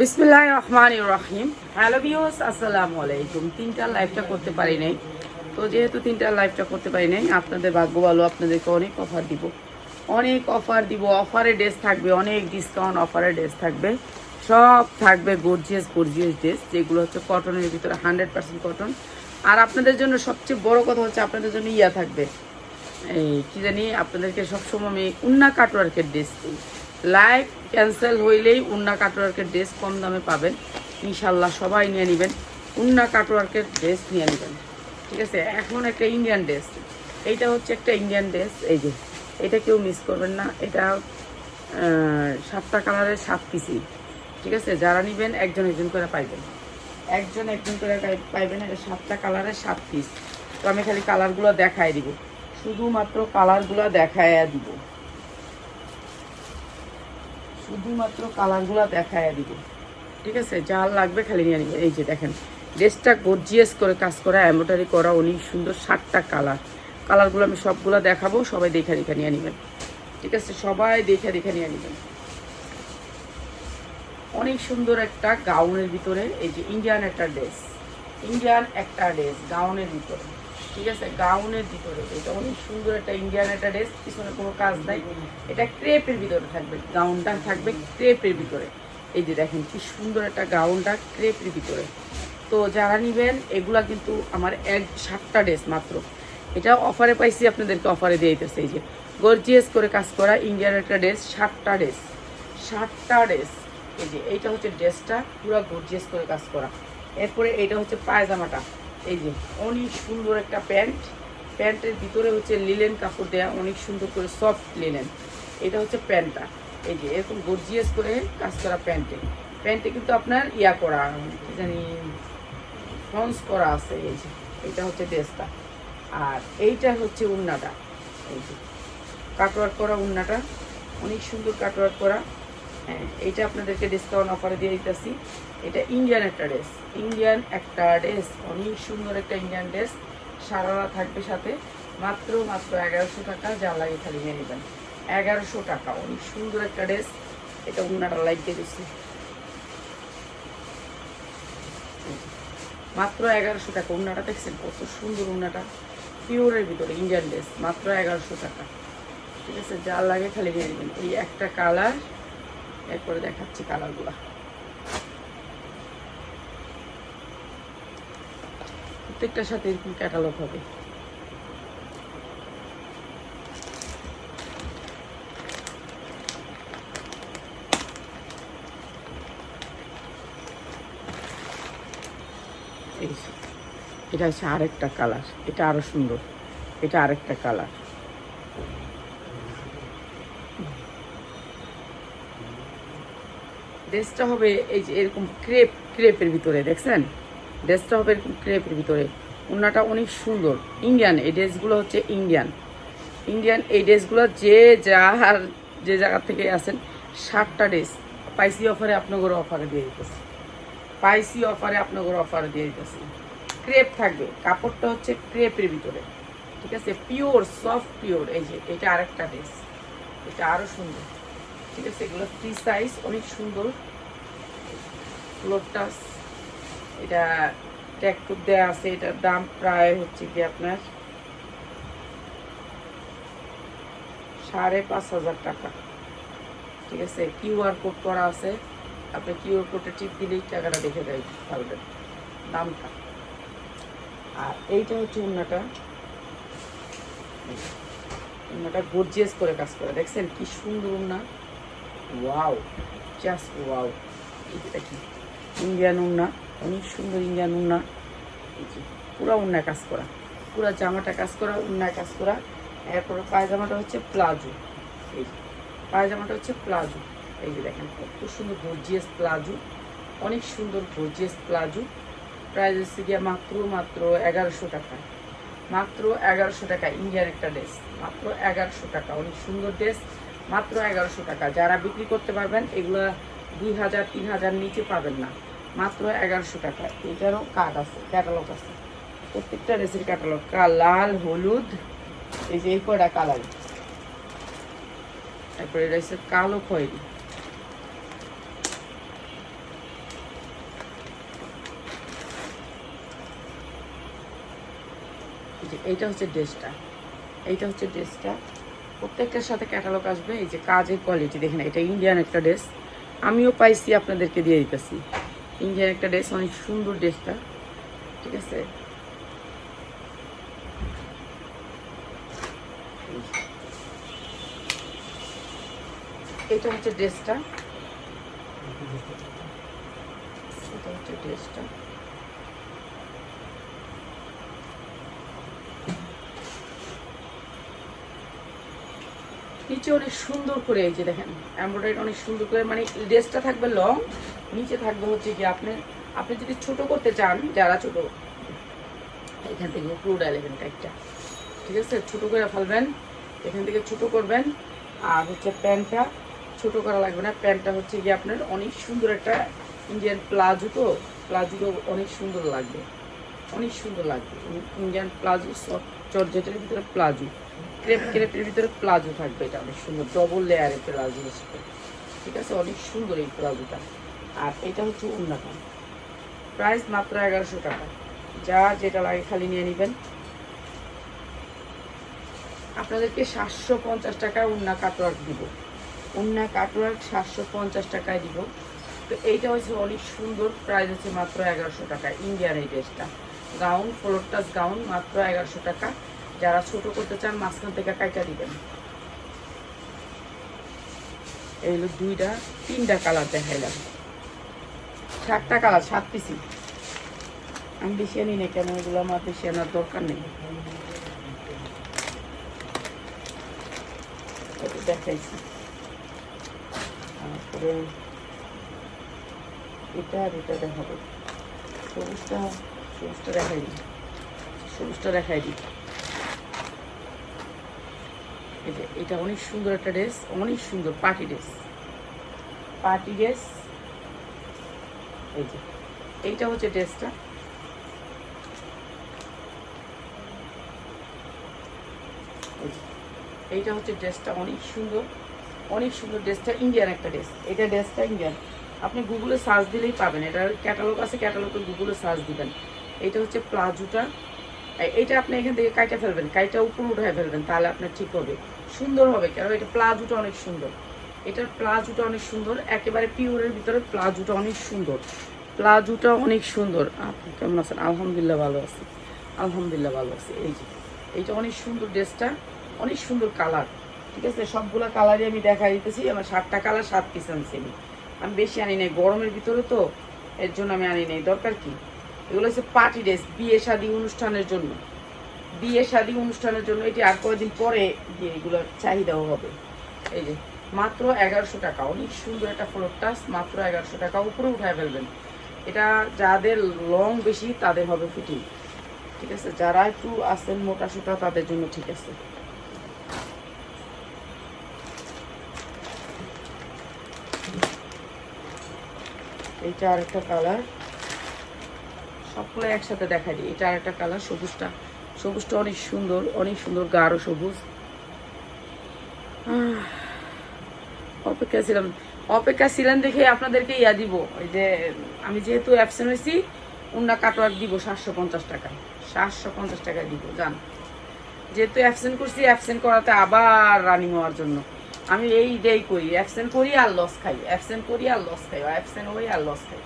বিসমিল্লাহ রহমান রহিম hello views আসসালামু আলাইকুম। তিনটা লাইভটা করতে পারি নাই। তো যেহেতু তিনটা লাইভটা করতে পারি নাই, আপনাদের ভাগ্য ভালো, আপনাদেরকে অনেক অফার দিব। অনেক অফার দিব। অফারে ড্রেস থাকবে, অনেক ডিসকাউন্ট অফারে ড্রেস থাকবে। সব থাকবে গর্জিয়াস গর্জিয়াস ড্রেস যেগুলো হচ্ছে কটনের ভিতরে হান্ড্রেড পার্সেন্ট কটন আর আপনাদের জন্য সবচেয়ে বড় কথা হচ্ছে আপনাদের জন্য ইয়া থাকবে। এই কি জানি, আপনাদেরকে সবসময় আমি উন্না কাটওয়ার্কের ড্রেস দিই। লাইভ ক্যান্সেল হইলেই উন্না কাটওয়ার্কের ড্রেস কম দামে পাবেন। ইনশাল্লাহ সবাই নিয়ে নেবেন। উন্না কাটওয়ার্কের ড্রেস নিয়ে নেবেন। ঠিক আছে? এখন একটা ইন্ডিয়ান ড্রেস। এইটা হচ্ছে একটা ইন্ডিয়ান ড্রেস। এই যে, এটা কেউ মিস করবেন না। এটা সাতটা কালারের সাত পিসি। ঠিক আছে? যারা নেবেন, একজন একজন করে পাইবেন। একজন একজন করে পাই- পাইবেন এটা সাতটা কালারের সাত পিস। তো আমি খালি কালারগুলো দেখাই দিব। শুধুমাত্র কালারগুলো দেখায় দিব। শুধুমাত্র কালারগুলো দেখায় দিব। ঠিক আছে? যার লাগবে খালি নিয়ে নিবে। এই যে দেখেন ড্রেসটা গর্জিয়াস করে কাজ করা এম্ব্রয়ডারি করা, অনেক সুন্দর সাতটা কালার। কালারগুলো আমি সবগুলো দেখাবো, সবাই দেখে দেখে নিয়ে নেবেন। ঠিক আছে? সবাই দেখে দেখে নিয়ে নেবেন। অনেক সুন্দর একটা গাউনের ভিতরে, এই যে ইন্ডিয়ান একটা ড্রেস ইন্ডিয়ান একটা ড্রেস গাউনের ভিতরে। ঠিক আছে, গাউনের ভিতরে। এটা অনেক সুন্দর একটা ইন্ডিয়ান একটা ড্রেস পিছনে কোনো কাজ নাই। এটা ক্রেপের ভিতরে থাকবে, গাউনটা থাকবে ক্রেপের ভিতরে। এই যে দেখেন, কি সুন্দর একটা গাউনটা ক্রেপের ভিতরে। তো যারা নেবেন, এগুলা কিন্তু আমার এক সাতটা ড্রেস মাত্র। এটা অফারে পাইছি, আপনাদেরকে অফারে দিয়ে দিতেছে। এই যে গর্জিয়াস করে কাজ করা ইন্ডিয়ান একটা ড্রেস সাতটা ড্রেস সাতটা ড্রেস এই যে, এইটা হচ্ছে ড্রেসটা পুরো গর্জিয়াস করে কাজ করা। এরপরে এইটা হচ্ছে পায়জামাটা। এই যে, অনেক সুন্দর একটা প্যান্ট। প্যান্টের ভিতরে হচ্ছে লিলেন কাপড় দেয়া, অনেক সুন্দর করে সফট লিলেন এটা হচ্ছে প্যান্টটা। এই যে, এরকম গর্জিয়াস করে কাজ করা প্যান্টে। প্যান্টে কিন্তু আপনার ইয়া করা, জানি ফন্স করা আছে, এই যে, এটা হচ্ছে ড্রেসটা আর এইটা হচ্ছে উন্নাটা। এই যে কাটওয়ার্ক করা উন্নাটা। অনেক সুন্দর কাটওয়ার্ক করা। হ্যাঁ এইটা আপনাদেরকে ডিসকাউন্ট অফারে দিয়ে দিতেছি। এটা ইন্ডিয়ান একটা ড্রেস ইন্ডিয়ান একটা ড্রেস অনেক সুন্দর একটা ইন্ডিয়ান ড্রেস সারারা থাকবে সাথে। মাত্র মাত্র এগারোশো টাকা যা লাগে খালি নিয়ে নেবেন। এগারোশো টাকা, অনেক সুন্দর একটা ড্রেস এটা উন্নাটা লাইক দিয়ে দিচ্ছি। মাত্র এগারোশো টাকা উন্নাটা দেখছেন কত সুন্দর উন্নাটা পিওরের ভিতরে ইন্ডিয়ান ড্রেস মাত্র এগারোশো টাকা। ঠিক আছে যা লাগে খালি নিয়ে নেবেন। এই একটা কালার এরপরে দেখাচ্ছি কালারগুলা প্রত্যেকটার সাথে এরকম ক্যাটালগ হবে। এটা হচ্ছে আরেকটা কালার এটা আরও সুন্দর, এটা আরেকটা কালার ড্রেসটা হবে এই যে এরকম ক্রেপ ক্রেপের ভিতরে, দেখছেন? হবে ক্রেপের ভিতরে। ওনাটা অনেক সুন্দর। ইন্ডিয়ান এই ড্রেসগুলো হচ্ছে ইন্ডিয়ান ইন্ডিয়ান এই ড্রেসগুলো যে যার, যে জায়গা থেকে আসেন ষাটটা ড্রেস। পাইসি অফারে আপনাদের অফারে দিয়ে দিতেছে। পাইসি অফারে আপনাদের অফারে দিয়ে দিতেছে। ক্রেপ থাকবে। কাপড়টা হচ্ছে ক্রেপের ভিতরে। ঠিক আছে? পিওর সফট পিওর এই যে, এটা আরেকটা ড্রেস। এটা আরও সুন্দর। ঠিক আছে? এগুলো ফ্রি সাইজ অনেক সুন্দর। ফ্লোরটা এটা ট্যাগ দেওয়া আছে, এটার দাম প্রায় হচ্ছে কি আপনার সাড়ে পাঁচ হাজার টাকা। ঠিক আছে কিউআর কোড করা আছে, আপনি কিউআর কোডে টিপ দিলেই টাকাটা দেখে দেয়, পারবেন দামটা। আর এইটা হচ্ছে উন্নাটা উন্নাটা গর্জিয়াস করে কাজ করে, দেখছেন কি সুন্দর উন্না ওয়াও জাস্ট ওয়াও এটা কি? ইন্ডিয়ান উন্না অনেক সুন্দর ইন্ডিয়ান উন্না পুরো উন্নায় কাজ করা। পুরো জামাটা কাজ করা উন্নায় কাজ করা। এরপরে পায়জামাটা হচ্ছে প্লাজো। এই পায়জামাটা হচ্ছে প্লাজো। এই যে দেখেন, কত সুন্দর গর্জিয়াস প্লাজো। অনেক সুন্দর গর্জিয়াস প্লাজো। প্রাইস হচ্ছে গিয়ে মাত্র মাত্র এগারোশো টাকা। মাত্র এগারোশো টাকা, ইন্ডিয়ান একটা ড্রেস। মাত্র এগারোশো টাকা, অনেক সুন্দর ড্রেস। মাত্র এগারোশো টাকা। যারা বিক্রি করতে পারবেন, এগুলো দুই হাজার, তিন হাজার নিচে পাবেন না। মাত্র এগারোশো টাকা। এটারও কার্ড আছে ক্যাটালগ আছে। প্রত্যেকটা ড্রেসের ক্যাটালগ লাল, হলুদ, এই যে এই কয়টা কালার তারপরে রয়েছে কালো খয়েরি। এইটা হচ্ছে ড্রেসটা এইটা হচ্ছে ড্রেসটা প্রত্যেকটার সাথে ক্যাটালগ আসবে, এই যে কাজের কোয়ালিটি দেখেন, এটা ইন্ডিয়ান একটা ড্রেস আমিও পাইছি, আপনাদেরকে দিয়ে দিতেছি। ইন্ডিয়ান একটা ড্রেস অনেক সুন্দর ড্রেসটা ঠিক আছে? এটা হচ্ছে ড্রেসটা এটা হচ্ছে ড্রেসটা নিচে অনেক সুন্দর করে এই যে দেখেন এমব্রয়ডারি অনেক সুন্দর করে মানে ড্রেসটা থাকবে লং নিচে থাকবে হচ্ছে কি আপনি আপনি যদি ছোট করতে চান, যারা ছোট, এখান থেকে পুরো ডাইলেবেন টাইপটা ঠিক আছে? ছোট করে ফেলবেন, এখান থেকে ছোট করবেন, আর হচ্ছে প্যান্টটা ছোট করা লাগবে না। প্যান্টটা হচ্ছে গিয়ে আপনার অনেক সুন্দর একটা ইন্ডিয়ান প্লাজো তো প্লাজোটা অনেক সুন্দর লাগবে, অনেক সুন্দর লাগবে। ইন্ডিয়ান প্লাজো চর্জেটের ভিতরে প্লাজো ক্রেপ, ক্রেপের ভিতরে প্লাজো থাকবে এটা অনেক সুন্দর ডবল লেয়ারের প্লাজো ঠিক আছে? অনেক সুন্দর এই প্লাজোটা আর এটা হচ্ছে উন্নাটা প্রাইস মাত্র এগারোশো টাকা। যা যেটা লাগে খালি নিয়ে নেবেন। আপনাদেরকে সাতশো পঞ্চাশ টাকা উন্না কাটওয়ার্ক দিব। উন্না কাটওয়ার্ক সাতশো পঞ্চাশ টাকায় দিব। তো এইটা হচ্ছে অনেক সুন্দর। প্রাইস হচ্ছে মাত্র এগারোশো টাকা ইন্ডিয়ান এই ড্রেসটা। গাউন ফ্লোর টাচ গাউন মাত্র এগারোশো টাকা। যারা ছোট করতে চান, মাঝখান থেকে কাইটা দিবেন। এই হলো দুইটা, তিনটা কালার দেখাইলাম। সাতটা কালার সাত পিসি। আমি বেশি আনি না কেন? এগুলো আমার বেশি আনার দরকার নেই। এটা দেখাইছি। তারপরে এটা আর এটা দেখাবো। সবুজটা সবুজটা দেখাই দিই। সবুজটা দেখাই দিই। যে এটা অনেক সুন্দর একটা ড্রেস, অনেক সুন্দর পার্টি ড্রেস। পার্টি ড্রেস এই যে। এইটা হচ্ছে ড্রেসটা। এইটা হচ্ছে ড্রেসটা, অনেক সুন্দর। অনেক সুন্দর ড্রেসটা, ইন্ডিয়ান একটা ড্রেস। এটা ড্রেসটা ইন্ডিয়ান। আপনি গুগলে সার্চ দিলেই পাবেন। এটার ক্যাটালগ আছে ক্যাটালগে গুগলে সার্চ দিবেন। এটা হচ্ছে প্লাজোটা এ- এইটা আপনি এখান থেকে কাইটা ফেলবেন, কাইটা উপর উঠায় ফেলবেন, তাহলে আপনার ঠিক হবে। সুন্দর হবে কেন? এটা প্লাজোটা অনেক সুন্দর। এটার প্লাজোটা অনেক সুন্দর। একেবারে পিওরের ভিতরে প্লাজোটা অনেক সুন্দর। প্লাজোটা অনেক সুন্দর। আপনি কেমন আছেন? আলহামদুলিল্লাহ ভালো আছি। আলহামদুলিল্লাহ ভালো আছি। এই যে, এইটা অনেক সুন্দর ড্রেসটা, অনেক সুন্দর কালার। ঠিক আছে? সবগুলো কালারই আমি দেখা দিতেছি। আমার সাতটা কালার সাত পিস আনছি আমি আমি বেশি আনি নাই। গরমের ভিতরে তো, এর জন্য আমি আনি নাই। দরকার কি? এগুলো হচ্ছে পার্টি ড্রেস, বিয়ে শাদী অনুষ্ঠানের জন্য। বিয়ে শাদী অনুষ্ঠানের জন্য। এটি আর কয়েকদিন পরে এগুলোর চাহিদাও হবে। এই যে মাত্র এগারোশো টাকা। অনেক সুন্দর একটা ফ্লোর টাচ মাত্র এগারোশো টাকা। উপরে উঠায় ফেলবেন। এটা যাদের লং বেশি, তাদের হবে ফিটিং ঠিক আছে? যারা একটু আছেন মোটা সোটা তাদের জন্য ঠিক আছে। এইটা আরেকটা কালার সবগুলো একসাথে দেখা দিই। এটা আরেকটা কালার সবুজটা। সবুজটা অনেক সুন্দর অনেক সুন্দর, গাঢ় সবুজ। অপেক্ষা ছিলাম। অপেক্ষা ছিলেন দেখে আপনাদেরকে ইয়া দিব, ওই যে আমি যেহেতু অ্যাবসেন্ট হয়েছি, উন্না কাটোয়ার দিব সাতশো পঞ্চাশ টাকা। সাতশো পঞ্চাশ টাকা দিব, জান। যেহেতু অ্যাবসেন্ট করছি অ্যাবসেন্ট করাতে আবার রানিং হওয়ার জন্য। আমি এই ডেই করি অ্যাবসেন্ট করি আর লস খাই। অ্যাবসেন্ট করি আর লস খাই অ্যাবসেন্ট হই আর লস খাই।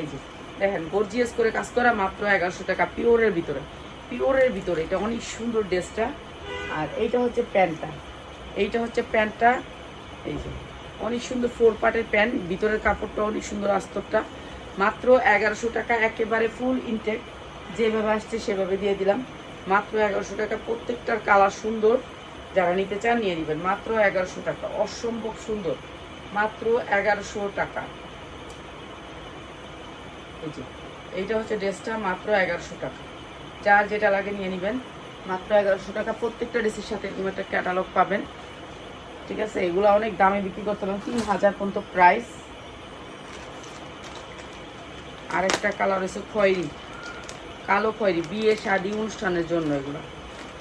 এই যে, দেখেন গর্জিয়াস করে কাজ করা মাত্র এগারোশো টাকা পিওরের ভিতরে। পিওরের ভিতরে, এটা অনেক সুন্দর ড্রেসটা আর এইটা হচ্ছে প্যান্টটা। এইটা হচ্ছে প্যান্টটা, এই যে। অনেক সুন্দর ফোর পার্টের প্যান্ট, ভিতরের কাপড়টা অনেক সুন্দর আস্তরটা। মাত্র এগারোশো টাকা, একেবারে ফুল ইনটেক যেভাবে আসছে সেভাবে দিয়ে দিলাম। মাত্র এগারোশো টাকা, প্রত্যেকটার কালার সুন্দর। যারা নিতে চান নিয়ে নেবেন। মাত্র এগারোশো টাকা, অসম্ভব সুন্দর। মাত্র এগারোশো টাকা। এইটা হচ্ছে ড্রেসটা, মাত্র এগারোশো টাকা। যার যেটা লাগে নিয়ে নেবেন। মাত্র এগারোশো টাকা, প্রত্যেকটা ড্রেসের সাথে একটা ক্যাটালগ পাবেন। ঠিক আছে, এগুলো অনেক দামে বিক্রি করতে পারেন। তিন হাজার পর্যন্ত প্রাইস আরেকটা কালার হচ্ছে খয়েরি। কালো খয়েরি, বিয়ে শাদি অনুষ্ঠানের জন্য এগুলো।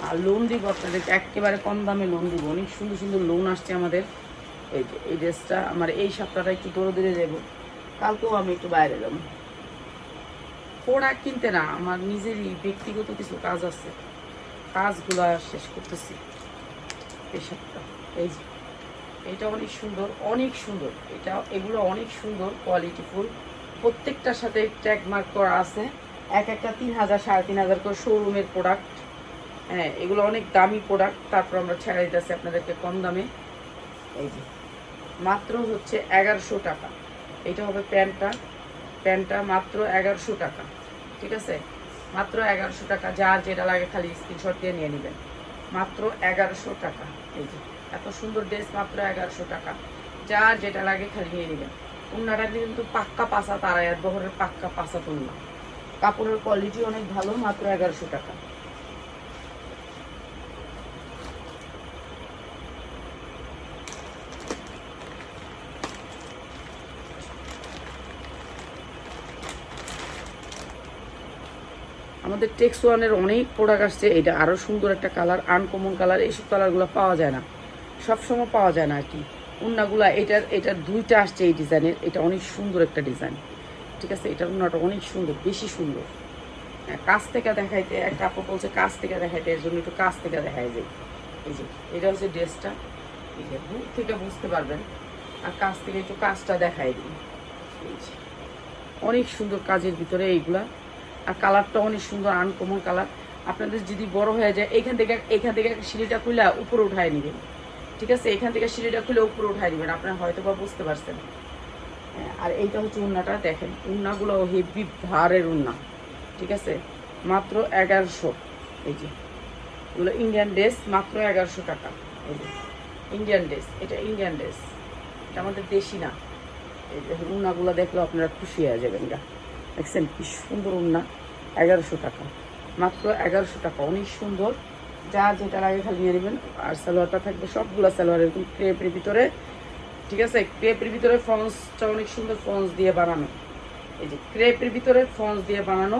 আর লোন দিব আপনাদেরকে একেবারে কম দামে লোন দিব। অনেক সুন্দর সুন্দর লোন আসছে আমাদের। এই যে, এই ড্রেসটা আমার এই সপ্তাহটা একটু দৌড়ে দৌড়ে যাব। কালকেও আমি একটু বাইরে যাব। প্রোডাক্ট কিনতে না, আমার নিজেরই ব্যক্তিগত কিছু কাজ আছে। কাজগুলা শেষ করতেছি। এই সবটা এই এটা অনেক সুন্দর অনেক সুন্দর। এটা, এগুলো অনেক সুন্দর কোয়ালিটি ফুল প্রত্যেকটার সাথে ট্যাগ মার্ক করা আছে। এক একটা তিন হাজার, সাড়ে তিন হাজার করে শোরুমের প্রোডাক্ট হ্যাঁ এগুলো অনেক দামি প্রোডাক্ট তারপর আমরা ছেড়ে দিতেছি আপনাদেরকে কম দামে। এই যে, মাত্র হচ্ছে এগারোশো টাকা। এটা হবে প্যান্টটা। প্যান্টটা মাত্র এগারোশো টাকা। ঠিক আছে? মাত্র এগারোশো টাকা। যার যেটা লাগে খালি স্ক্রিনশট দিয়ে নিয়ে নেবেন। মাত্র এগারোশো টাকা। এই যে এত সুন্দর ড্রেস মাত্র এগারোশো টাকা। যার যেটা লাগে খালি নিয়ে নেবেন উন্নাটা কিন্তু পাক্কা পাসা তারায়াত বহরের পাক্কা পাসা তুলনা। কাপড়ের কোয়ালিটি অনেক ভালো, মাত্র এগারোশো টাকা। আমাদের টেক্স ওয়ানের অনেক প্রোডাক্ট আসছে, এটা আরও সুন্দর একটা কালার আনকমন কালার এইসব কালারগুলো পাওয়া যায় না। সবসময় পাওয়া যায় না আর কি। উন্নাগুলা এটার এটার দুইটা আসছে এই ডিজাইনের এটা অনেক সুন্দর একটা ডিজাইন। ঠিক আছে? এটার উন্নাটা অনেক সুন্দর বেশি সুন্দর। হ্যাঁ, কাছ থেকে দেখাইতে একটা আপু বলছে কাছ থেকে দেখাইতে এর জন্য একটু কাছ থেকে দেখাই যায় এই যে এটা হচ্ছে ড্রেসটা। এই যে দূর থেকে বুঝতে পারবেন। আর কাছ থেকে একটু কাজটা দেখাই দিই। অনেক সুন্দর কাজের ভিতরে এইগুলা। আর কালারটা অনেক সুন্দর আনকমন কালার। আপনাদের যদি বড় হয়ে যায় এখান থেকে এখান থেকে সিঁড়িটা খুলে উপরে উঠায় নেবেন। ঠিক আছে? এখান থেকে সিঁড়িটা খুলে উপরে উঠায় নেবেন আপনারা হয়তো বা বুঝতে পারছেন। হ্যাঁ, আর এইটা হচ্ছে উন্নাটা দেখেন উন্নাগুলো হেভি ভারের উন্না ঠিক আছে? মাত্র এগারোশো এই যে। এগুলো ইন্ডিয়ান ড্রেস মাত্র এগারোশো টাকা এই যে। ইন্ডিয়ান ড্রেস এটা ইন্ডিয়ান ড্রেস এটা আমাদের দেশি না। এই যে উন্নাগুলো দেখলে আপনারা খুশি হয়ে যাবেন গা। দেখছেন কি সুন্দর উন্না এগারোশো টাকা মাত্র এগারোশো টাকা অনেক সুন্দর। যা যেটা লাগে খালি নিয়ে নেবেন। আর সালোয়ারটা থাকবে সবগুলো সালোয়ার এরকম ক্রেপের ভিতরে। ঠিক আছে? ক্রেপের ভিতরে ফন্সটা অনেক সুন্দর ফন্স দিয়ে বানানো। এই যে ক্রেপের ভিতরে ফন্স দিয়ে বানানো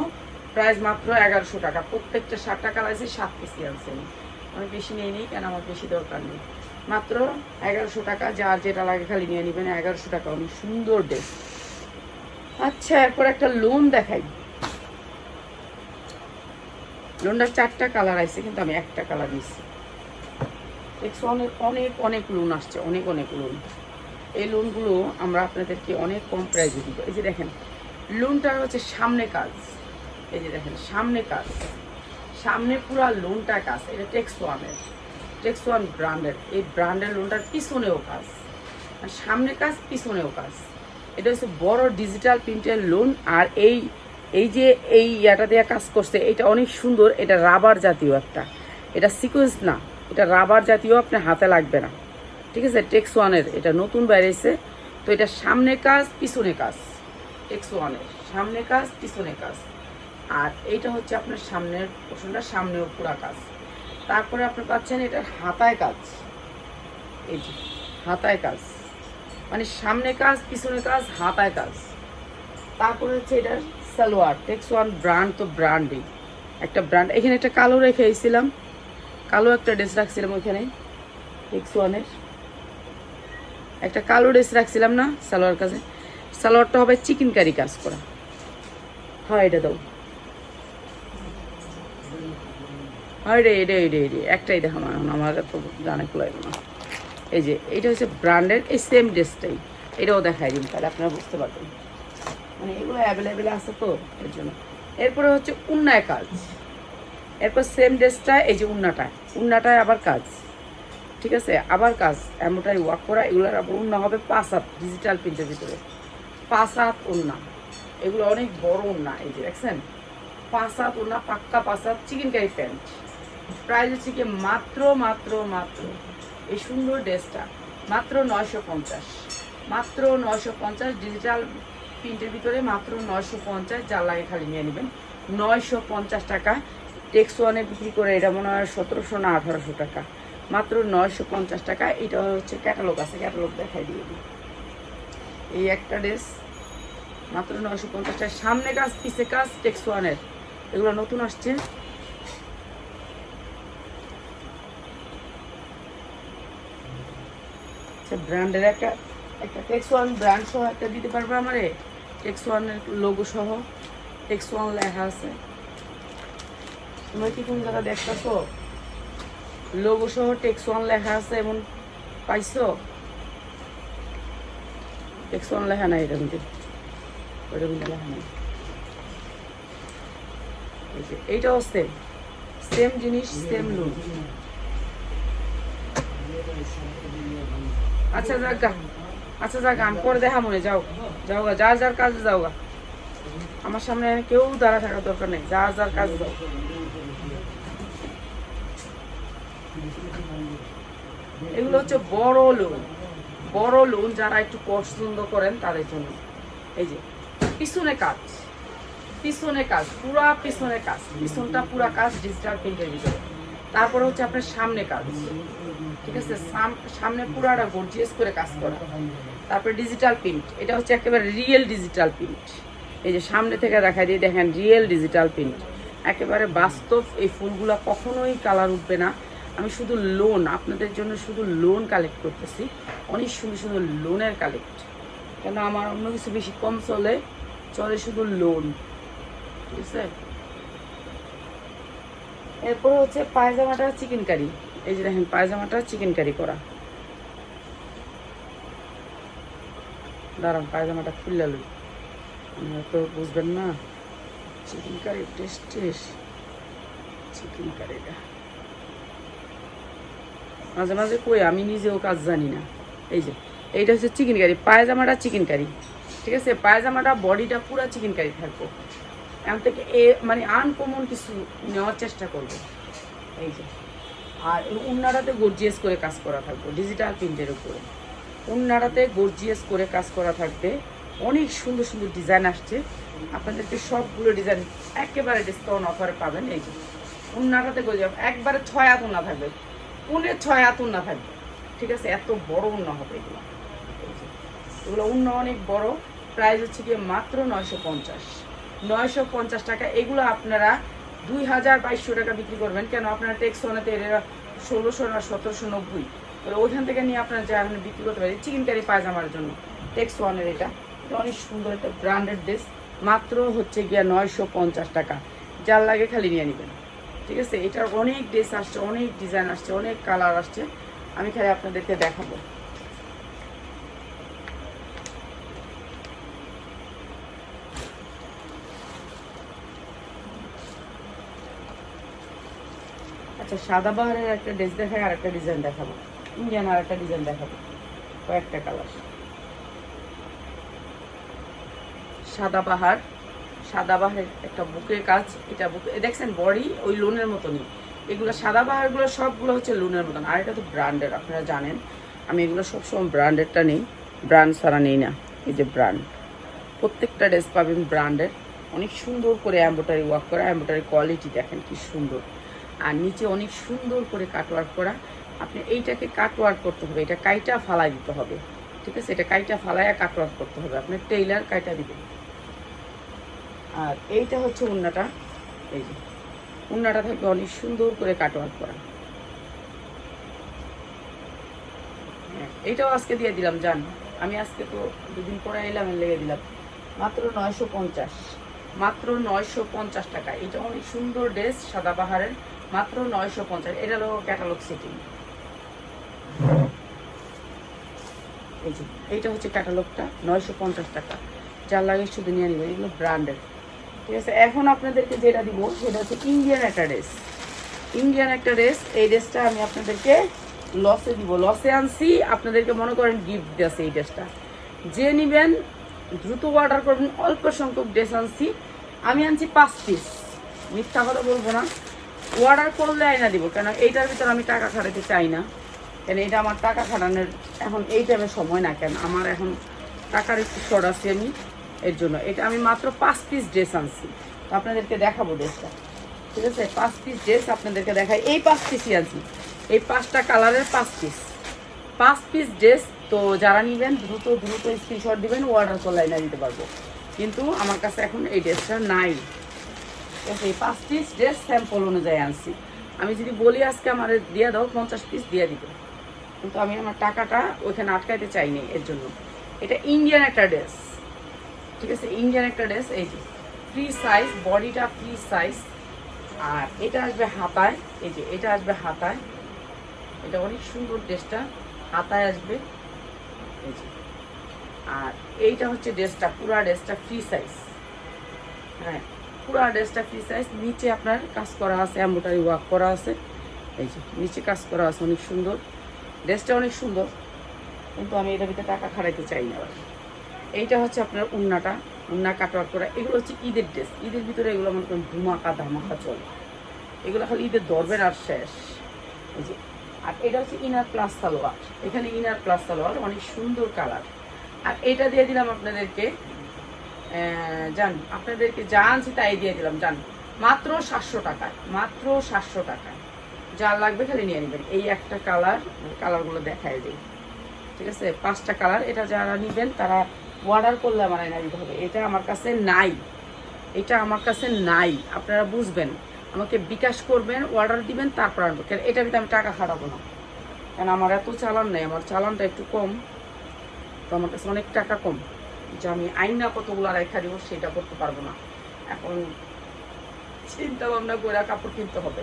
প্রাইস মাত্র এগারোশো টাকা। প্রত্যেকটা ষাট টাকা লাগছে, সাত পিসি আনছে। আমি বেশি নিয়ে নিই, কেন আমার বেশি দরকার নেই? মাত্র এগারোশো টাকা, যার যেটা লাগে খালি নিয়ে নেবেন। এগারোশো টাকা, অনেক সুন্দর ড্রেস। আচ্ছা এরপর একটা লোন দেখাই। লোনটার চারটা কালার আছে কিন্তু আমি একটা কালার নিচ্ছি এক্সনের অনেক অনেক অনেক লোন আসছে, অনেক অনেক লোন এই লোনগুলো আমরা আপনাদেরকে অনেক কম প্রাইসে দিব। এই যে দেখেন লোনটা হচ্ছে সামনে কাজ। এই যে দেখেন, সামনে কাজ। সামনে পুরা লোনটা কাজ। এটা টেক্স ওয়ানের টেক্স ওয়ান ব্র্যান্ডের এই ব্র্যান্ডের লোনটার পিছনেও কাজ। আর সামনে কাজ, পিছনেও কাজ। এটা হচ্ছে বড় ডিজিটাল প্রিন্টের লোন আর এই এই যে এই ইয়াটা দিয়ে কাজ করছে, এটা অনেক সুন্দর, এটা রাবার জাতীয় একটা। এটা সিকোয়েন্স না, এটা রাবার জাতীয় আপনার হাতে লাগবে না। ঠিক আছে টেক্স ওয়ানের এটা নতুন বাইরেছে তো এটা সামনে কাজ পিছনে কাজ। টেক্স ওয়ানের সামনে কাজ পিছনে কাজ। আর এইটা হচ্ছে আপনার সামনের পোষণটা সামনেও পুরা কাজ। তারপরে আপনি পাচ্ছেন এটা হাতায় কাজ। এই যে, হাতায় কাজ। মানে সামনে কাজ, পিছনে কাজ, হাতায় কাজ। তারপরে হচ্ছে এটা সালোয়ার টেক্স ওয়ান ব্র্যান্ড তো ব্র্যান্ডই একটা ব্র্যান্ড এখানে একটা কালো রেখে এসেছিলাম কালো একটা ড্রেস রাখছিলাম ওইখানে টেক্স ওয়ানের একটা কালো ড্রেস রাখছিলাম না, সালোয়ার কাছে। সালোয়ারটা হবে চিকেন কারি কাজ করা। হয় এটা দাও। হয় রে এটা এটা এটা একটাই দেখা আমার আমার কুলাইব না। এই যে এটা হচ্ছে ব্র্যান্ডের এই সেম ড্রেসটাই এটাও দেখাই দিন তাহলে, আপনারা বুঝতে পারবেন। মানে এগুলো অ্যাভেলেবেল আছে তো, এর জন্য। এরপরে হচ্ছে উন্নায় কাজ। এরপর সেম ড্রেসটা এই যে উন্নাটা উন্নাটায় আবার কাজ। ঠিক আছে? আবার কাজ। এমনটাই ওয়াক করা, এগুলোর আবার উন্না হবে পাঁচ হাত ডিজিটাল প্রিন্টের ভিতরে। পাঁচ হাত উন্না। এগুলো অনেক বড় উন্না, এই যে দেখছেন? পাঁচ হাত উন্না, পাক্কা পাঁচ হাত চিকেন কারি প্যান্ট প্রাইস হচ্ছে কি মাত্র মাত্র মাত্র এই সুন্দর ড্রেসটা মাত্র নয়শো পঞ্চাশ। মাত্র নয়শো পঞ্চাশ ডিজিটাল প্রিন্টের ভিতরে মাত্র নয়শো পঞ্চাশ যার লাগে খালি নিয়ে নেবেন। নয়শো পঞ্চাশ টাকা। টেক্স ওয়ানে বিক্রি করে এটা মনে হয় সতেরোশো না আঠারোশো টাকা। মাত্র নয়শো পঞ্চাশ টাকা। এটা হচ্ছে ক্যাটালগ আছে ক্যাটালগ দেখাই দিয়ে দিই। এই একটা ড্রেস মাত্র নয়শো পঞ্চাশ টাকা। সামনে কাজ, পিছে কাজ টেক্স ওয়ানের এগুলো নতুন আসছে। আচ্ছা ব্র্যান্ডের একটা একটা টেক্স ওয়ান ব্র্যান্ড সহ একটা দিতে পারবে আমারে? টেক্স ওয়ানের লোগো সহ টেক্স ওয়ান লেখা আছে। তোমরা কি কোন জায়গা দেখতেছো? লোগো সহ টেক্স ওয়ান লেখা আছে এমন পাইছো? টেক্স ওয়ান লেখা নাই ওইটা কিন্তু লেখা নাই। এইটাও সেম সেম জিনিস সেম লুক আচ্ছা গা আচ্ছা যাক, আমি পরে দেখা মনে যাও যাও গা, যার যার কাজে যাও গা। আমার সামনে কেউ দাঁড়া থাকার দরকার নেই। যার যার কাজ যাও। এগুলো হচ্ছে বড় লোন বড় লোন যারা একটু পছন্দ করেন তাদের জন্য। এই যে, পিছনে কাজ। পিছনে কাজ, পুরা পিছনে কাজ। পিছনটা পুরা কাজ ডিজিটাল প্রিন্টের ভিতরে। তারপরে হচ্ছে আপনার সামনে কাজ। ঠিক আছে? সাম- সামনে পুরাটা গর্জিয়াস করে কাজ করা। তারপরে ডিজিটাল প্রিন্ট এটা হচ্ছে একেবারে রিয়েল ডিজিটাল প্রিন্ট এই যে সামনে থেকে দেখা দিয়ে দেখেন রিয়েল ডিজিটাল প্রিন্ট একেবারে বাস্তব এই ফুলগুলো কখনোই কালার উঠবে না। আমি শুধু লোন আপনাদের জন্য শুধু লোন কালেক্ট করতেছি। অনেক সুন্দর সুন্দর লোনের কালেক্ট কেন আমার অন্য কিছু বেশি কম চলে চলে শুধু লোন ঠিক আছে? এরপর হচ্ছে পায়জামাটা চিকেন কারি। এই যে দেখেন, পায়জামাটা চিকেন কারি করা। দাঁড়ান, পায়জামাটা খুললে লই। তো বুঝবেন না। Chicken curry taste taste chicken কারিটা মাঝে মাঝে কই, আমি নিজেও কাজ জানি না। এই যে, এইটা হচ্ছে চিকেন কারি পায়জামাটা চিকেন কারি ঠিক আছে? পায়জামাটা বডিটা পুরো চিকেন কারি থাকব। এখান থেকে এ মানে আনকমন কিছু নেওয়ার চেষ্টা করব। এই যে। আর উন্নাটাতে গর্জিয়াস করে কাজ করা থাকব ডিজিটাল প্রিন্টের উপরে। উন্নাটাতে গর্জিয়াস করে কাজ করা থাকবে। অনেক সুন্দর সুন্দর ডিজাইন আসছে। আপনাদেরকে সবগুলো ডিজাইন একেবারে ডিসকাউন্ট অফারে পাবেন। এই উন্নাটাতে গর্জিয়াস একবারে ছয় হাত উন্না থাকবে। পুনে ছয় হাত উন্না থাকবে। ঠিক আছে? এত বড় উন্না হবে এগুলো। এগুলো উন্না অনেক বড়। প্রাইস হচ্ছে গিয়ে মাত্র নয়শো পঞ্চাশ। নয়শো পঞ্চাশ টাকা। এগুলো আপনারা দুই হাজার বাইশশো টাকা বিক্রি করবেন। কেন? আপনারা টেক্স ওনাতে এরা ষোলোশো না সতেরোশো নব্বই। এবার ওইখান থেকে নিয়ে আপনারা যা এখন বিক্রি করতে পারেন চিকেন কারি পায়জামার জন্য। টেক্স ওয়ানের এটা। অনেক সুন্দর একটা ব্র্যান্ডেড ড্রেস মাত্র হচ্ছে গিয়া নয়শো পঞ্চাশ টাকা। যার লাগে খালি নিয়ে নেবেন। ঠিক আছে? এটার অনেক ড্রেস আসছে, অনেক ডিজাইন আসছে, অনেক কালার আসছে। আমি খালি আপনাদেরকে দেখাবো। আচ্ছা সাদা বাহারের একটা ড্রেস দেখাই আর একটা ডিজাইন দেখাবো। ইন্ডিয়ান আর একটা ডিজাইন দেখাবো। কয়েকটা কালার সাদা বাহার সাদা বাহারের একটা বুকের কাজ, এটা বুকে দেখছেন বডি ওই লোনের মতনই। এগুলো সাদা বাহারগুলো সবগুলো হচ্ছে লোনের মতন। আর এটা তো ব্র্যান্ডের আপনারা জানেন। আমি এগুলো সবসময় ব্র্যান্ডেরটা নেই। ব্র্যান্ড ছাড়া নেই না। এই যে ব্র্যান্ড প্রত্যেকটা ড্রেস পাবেন ব্র্যান্ডের অনেক সুন্দর করে এম্ব্রয়ডারি ওয়ার্ক করা। এম্ব্রয়ডারি কোয়ালিটি দেখেন কি সুন্দর। আর নিচে অনেক সুন্দর করে কাটওয়ার্ক করা। আপনি এইটাকে কাটওয়ার্ক করতে হবে এটা কাইটা ফালাই দিতে হবে ঠিক আছে? এটা কাইটা ফালাইয়া কাটওয়ার্ক করতে হবে আপনি টেইলার কাইটা দিবেন। আর এইটা হচ্ছে উন্নাটা এই যে উন্নাটা থাকবে অনেক সুন্দর করে কাটওয়ার্ক করা। হ্যাঁ, এইটাও আজকে দিয়ে দিলাম জান। আমি আজকে তো দুদিন পরে এলাম লেগে দিলাম। মাত্র নয়শো পঞ্চাশ। মাত্র নয়শো পঞ্চাশ টাকা। এটা অনেক সুন্দর ড্রেস সাদাবাহারের মাত্র নয়শো পঞ্চাশ। এটা হলো ক্যাটালগ সিটিং এই যে, এইটা হচ্ছে ক্যাটালগটা নয়শো পঞ্চাশ টাকা। যার লাগে শুধু নিয়ে নিবে এগুলো ব্র্যান্ডেড ঠিক আছে, এখন আপনাদেরকে যেটা দিব, সেটা হচ্ছে ইন্ডিয়ান একটা ড্রেস ইন্ডিয়ান একটা ড্রেস এই ড্রেসটা আমি আপনাদেরকে লসে দিব। লসে আনছি, আপনাদেরকে মনে করেন গিফট দিয়েছে এই ড্রেসটা যে নেবেন, দ্রুত অর্ডার করবেন, অল্প সংখ্যক ড্রেস আনছি। আমি আনছি পাঁচ পিস মিথ্যা কথা বলব না। অর্ডার করলে আইনা দিব, কেন? এইটার ভিতর আমি টাকা খাটাতে চাই না। কেন এটা আমার টাকা খাটানোর এখন এই টাইমে সময় না কেন? আমার এখন টাকার একটু শর্ট আছি আমি, এর জন্য। এটা আমি মাত্র পাঁচ পিস ড্রেস আনছি। তো আপনাদেরকে দেখাবো ড্রেসটা ঠিক আছে? পাঁচ পিস ড্রেস আপনাদেরকে দেখাই। এই পাঁচ পিসই আনছি। এই পাঁচটা কালারের পাঁচ পিস পাঁচ পিস ড্রেস তো যারা নেবেন, দ্রুত দ্রুত স্ক্রিনশট দিবেন অর্ডার করলে না দিতে পারব। কিন্তু আমার কাছে এখন এই ড্রেসটা নাই। এই পাঁচ পিস ড্রেস স্যাম্পল অনুযায়ী আনছি। আমি যদি বলি আজকে আমার দিয়ে দাও, পঞ্চাশ পিস দিয়ে দিবে। কিন্তু আমি আমার টাকাটা ওইখানে আটকাইতে চাইনি এর জন্য। এটা ইন্ডিয়ান একটা ড্রেস ঠিক আছে? ইন্ডিয়ান একটা ড্রেস এই যে ফ্রি সাইজ বডিটা ফ্রি সাইজ আর এটা আসবে হাতায়, এই যে, এটা আসবে হাতায়। এটা অনেক সুন্দর ড্রেসটা হাতায় আসবে। এই যে। আর এইটা হচ্ছে ড্রেসটা পুরা ড্রেসটা ফ্রি সাইজ হ্যাঁ পুরা ড্রেসটা ফ্রি সাইজ নিচে আপনার কাজ করা আছে এম্বোটারি ওয়ার্ক করা আছে। এই যে, নিচে কাজ করা আছে, অনেক সুন্দর। ড্রেসটা অনেক সুন্দর, কিন্তু আমি এটার ভিতরে টাকা খাড়াইতে চাই না। এইটা হচ্ছে আপনার উন্নাটা, উন্না কাটওয়ার করা এগুলো হচ্ছে ঈদের ড্রেস ঈদের ভিতরে এগুলো মনে করেন ধুমাকা, ধামাকা চলে। এগুলো খালি ঈদের ধরবেন আর শেষ। এই যে, আর এটা হচ্ছে ইনার প্লাস সালোয়ার। এখানে ইনার প্লাস সালোয়ার, অনেক সুন্দর কালার। আর এটা দিয়ে দিলাম আপনাদেরকে জান, আপনাদেরকে যা আনছি তাই দিয়ে দিলাম, জান। মাত্র সাতশো টাকায়, মাত্র সাতশো টাকায়। যা লাগবে খালি নিয়ে নেবেন। এই একটা কালার কালারগুলো দেখায় দিই। ঠিক আছে? পাঁচটা কালার, এটা যারা নেবেন তারা অর্ডার করলে আমার এনে দিতে হবে। এটা আমার কাছে নাই। এটা আমার কাছে নাই। আপনারা বুঝবেন। আমাকে বিকাশ করবেন অর্ডার দিবেন, তারপর আনব। কেন? এটা ভিতরে আমি টাকা খাটাবো না। কেন? আমার এত চালান নেই। আমার চালানটা একটু কম। তো আমার কাছে অনেক টাকা কম। যে আমি আইনা কতগুলো রেখা দিব সেটা করতে পারব না। এখন চিন্তা ভাবনা করে কাপড় কিনতে হবে।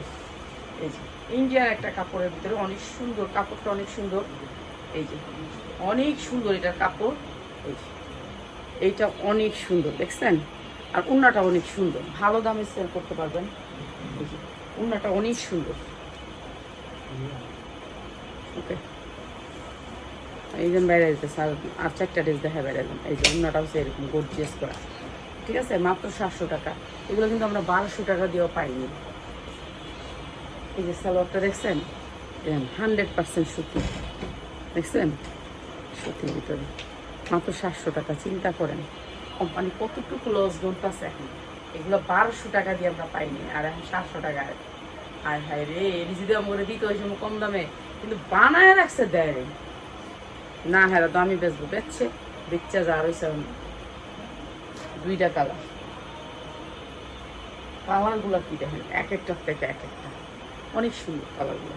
এই যে। ইন্ডিয়ার একটা কাপড়ের ভিতরে অনেক সুন্দর, কাপড়টা অনেক সুন্দর। এই যে, অনেক সুন্দর এটার কাপড়। এই যে, এইটা অনেক সুন্দর, দেখছেন? আর উন্নাটা অনেক সুন্দর। ভালো দামে সেল করতে পারবেন। এই যে, উন্নাটা অনেক সুন্দর। ওকে এই যে বাইরে যেতেছে আর আর চারটা ড্রেস দেখা বাইরে যান এই যে উন্নাটা হচ্ছে এরকম গর্জিয়াস করা। ঠিক আছে? মাত্র সাতশো টাকা। এগুলো কিন্তু আমরা বারোশো টাকা দিয়েও পাইনি। এই যে সালোয়ারটা দেখছেন? হান্ড্রেড পার্সেন্ট সুতি। দেখছেন? সুতির ভিতরে। মাত্র সাতশো টাকা, চিন্তা করেন। কোম্পানি কতটুকু লস আছে এখন? এগুলো বারোশো টাকা দিয়ে আমরা পাইনি, আর এখন সাতশো টাকা। হায় হায় রে এটি আমরা দিতে ওই সময় কম দামে। কিন্তু বানায় রাখছে দেয় রে না হ্যাঁ তো আমি বেচবো। বেচছে বেচছে যা রয়েছে। দুইটা কালার কালারগুলো কি দেখেন? এক একটা থেকে এক একটা। অনেক সুন্দর কালারগুলো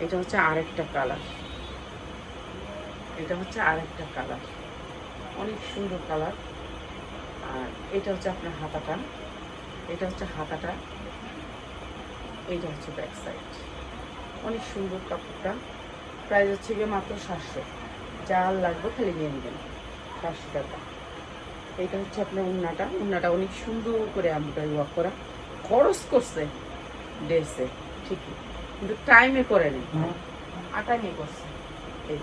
এটা হচ্ছে আরেকটা কালার এটা হচ্ছে আরেকটা কালার অনেক সুন্দর কালার আর এটা হচ্ছে আপনার হাতাটা। এটা হচ্ছে হাতাটা। এইটা হচ্ছে ব্যাক সাইড অনেক সুন্দর কাপড়টা। প্রাইস হচ্ছে গিয়ে মাত্র সাতশো। যা লাগবে খালি নিয়ে নেবেন। সাতশো টাকা। এইটা হচ্ছে আপনার উন্নাটা। উন্নাটা অনেক সুন্দর করে আমটাই ওয়াক করা। খরচ করছে ড্রেসে ঠিকই। কিন্তু টাইমে করে নেই। আর টাইমে করছে। এই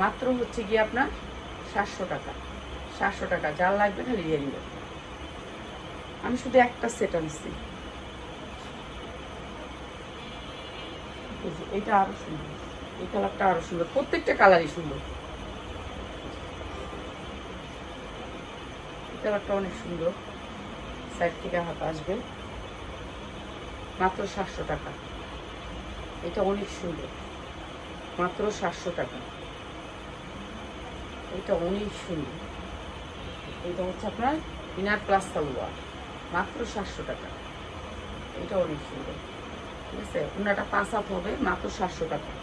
মাত্র হচ্ছে গিয়ে আপনার সাতশো টাকা। সাতশো টাকা যা লাগবে খালি দিয়ে নেবেন আমি শুধু একটা সেট আনছি এইটা আরও সুন্দর। এই কালারটা আরও সুন্দর। প্রত্যেকটা কালারই সুন্দর। কালারটা অনেক সুন্দর। সাইড থেকে হাত আসবে। মাত্র সাতশো টাকা। এটা অনেক সুন্দর। মাত্র সাতশো টাকা। এটা অনেক সুন্দর। এটা হচ্ছে আপনার ইনার প্লাস সালোয়ার। মাত্র সাতশো টাকা। এটা অনেক সুন্দর। ঠিক আছে? ওনাটা পাস আপ হবে। মাত্র সাতশো টাকা।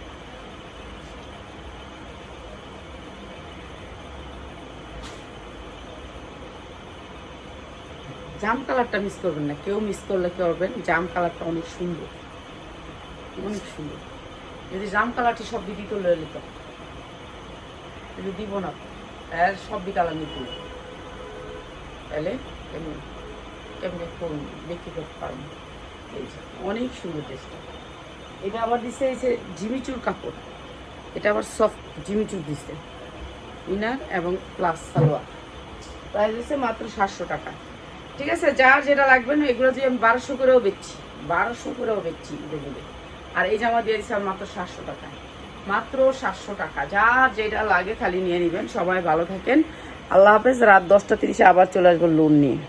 জাম কালারটা মিস করবেন না। কেউ মিস করলে করবেন? জাম কালারটা অনেক সুন্দর। অনেক সুন্দর। যদি জাম কালারটি সব তো লয়ে নিত। যদি দিব না। এর সব কালার নিতে। তাহলে এমনি এমনি করুন? বিক্রি করতে যে, অনেক সুন্দর ড্রেসটা। এটা আবার দিছে এই যে জিমিচুর কাপড়। এটা আবার সফট জিমিচুর দিছে। ইনার এবং প্লাস সালোয়ার। প্রাইস হচ্ছে মাত্র সাতশো টাকা। ঠিক আছে, যার যেটা লাগবে না, এগুলো দিয়ে আমি বারোশো করেও বেচছি। বারোশো করেও বেচছি এগুলো আর এই জামা দিয়ে দিচ্ছি মাত্র সাতশো টাকা। মাত্র সাতশো টাকা। যার যেটা লাগে খালি নিয়ে নেবেন। সবাই ভালো থাকেন। আল্লাহ হাফেজ, রাত দশটা তিরিশে আবার চলে আসব লোন নিয়ে।